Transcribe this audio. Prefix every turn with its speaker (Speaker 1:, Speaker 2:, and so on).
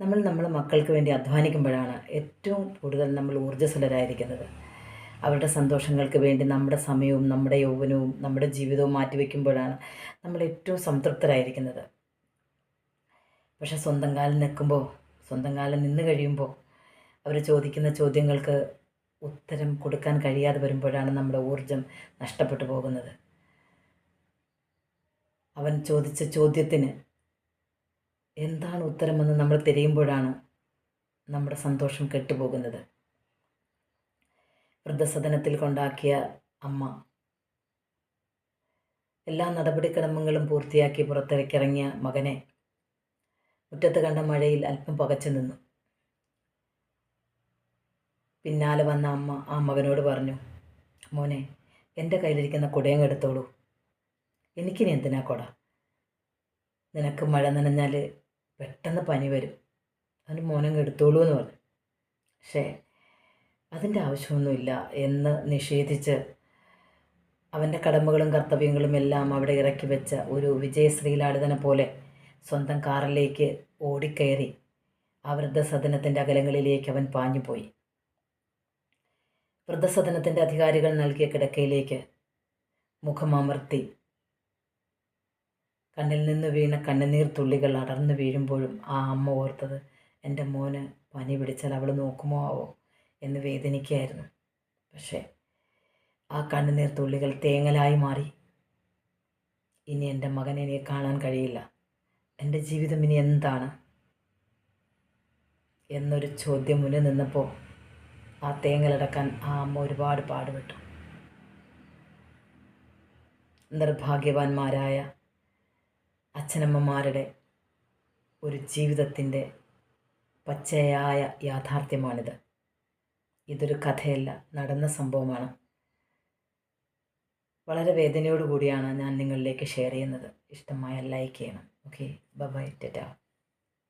Speaker 1: നമ്മൾ നമ്മുടെ മക്കൾക്ക് വേണ്ടി അധ്വാനിക്കുമ്പോഴാണ് ഏറ്റവും കൂടുതൽ നമ്മൾ ഊർജസ്വലരായിരിക്കുന്നത്. അവരുടെ സന്തോഷങ്ങൾക്ക് വേണ്ടി നമ്മുടെ സമയവും നമ്മുടെ യൗവനവും നമ്മുടെ ജീവിതവും മാറ്റിവെക്കുമ്പോഴാണ് നമ്മൾ ഏറ്റവും സംതൃപ്തരായിരിക്കുന്നത്. പക്ഷെ സ്വന്തം കാലിൽ നിൽക്കുമ്പോൾ സ്വന്തം കാലിൽ നിന്ന് കഴിയുമ്പോൾ അവർ ചോദിക്കുന്ന ചോദ്യങ്ങൾക്ക് ഉത്തരം കൊടുക്കാൻ കഴിയാതെ വരുമ്പോഴാണ് നമ്മുടെ ഊർജം നഷ്ടപ്പെട്ടു പോകുന്നത്. അവൻ ചോദിച്ച ചോദ്യത്തിന് എന്താണ് ഉത്തരമെന്ന് നമ്മൾ തിരയുമ്പോഴാണ് നമ്മുടെ സന്തോഷം കെട്ടുപോകുന്നത്. വൃദ്ധസദനത്തിൽ കൊണ്ടാക്കിയ അമ്മ എല്ലാ നടപടിക്രമങ്ങളും പൂർത്തിയാക്കി പുറത്തിറക്കിറങ്ങിയ മകനെ മുറ്റത്ത് കണ്ട മഴയിൽ അല്പം പകച്ചു നിന്നു. പിന്നാലെ വന്ന അമ്മ ആ മകനോട് പറഞ്ഞു മോനെ എന്റെ കയ്യിലിരിക്കുന്ന കുടയങ്ങ് എടുത്തോളൂ. എനിക്കിനി എന്തിനാ കുട? നിനക്ക് മഴ നനഞ്ഞാൽ പെട്ടെന്ന് പനി വരും. അതിന് മോനങ്ങ് എടുത്തോളൂ എന്ന് പറഞ്ഞു. പക്ഷേ അതിന്റെ ആവശ്യമൊന്നുമില്ല എന്ന് നിഷേധിച്ച് അവന്റെ കടമകളും കർത്തവ്യങ്ങളും എല്ലാം അവിടെ ഇറക്കി വെച്ച ഒരു വിജയശ്രീലാളിതനെ പോലെ സ്വന്തം കാറിലേക്ക് ഓടിക്കയറി ആ വൃദ്ധസദനത്തിന്റെ അകലങ്ങളിലേക്ക് അവൻ പാഞ്ഞുപോയി. വൃദ്ധസദനത്തിന്റെ അധികാരികൾ നൽകിയ കിടക്കയിലേക്ക് മുഖമമർത്തി കണ്ണിൽ നിന്ന് വീണ കണ്ണുനീർ തുള്ളികൾ അടർന്നു വീഴുമ്പോഴും ആ അമ്മ ഓർത്തത് എന്റെ മോന് പനി പിടിച്ചാൽ അവൾ നോക്കുമോ ആവോ? എന്ന് വേദനിക്കുകയായിരുന്നു. പക്ഷേ ആ കണ്ണുനീർ തുള്ളികൾ തേങ്ങലായി മാറി. ഇനി എന്റെ മകനെ എനിക്ക് കാണാൻ കഴിയില്ല. എന്റെ ജീവിതം ഇനി എന്താണ്? എന്നൊരു ചോദ്യം മുന്നിൽ നിന്നപ്പോൾ ആ തേങ്ങലടക്കാൻ ആ അമ്മ ഒരുപാട് പാടുപെട്ടു. നിർഭാഗ്യവാന്മാരായ അച്ഛനമ്മമാരുടെ ഒരു ജീവിതത്തിന്റെ പച്ചയായ യാഥാർത്ഥ്യമാണിത്. ഇതൊരു കഥയല്ല നടന്ന സംഭവമാണ്. വളരെ വേദനയോടുകൂടിയാണ് ഞാൻ നിങ്ങളിലേക്ക് ഷെയർ ചെയ്യുന്നത്. ഇഷ്ടമായ ലൈക്ക് ചെയ്യണം. Okay bye ടെറ്റാ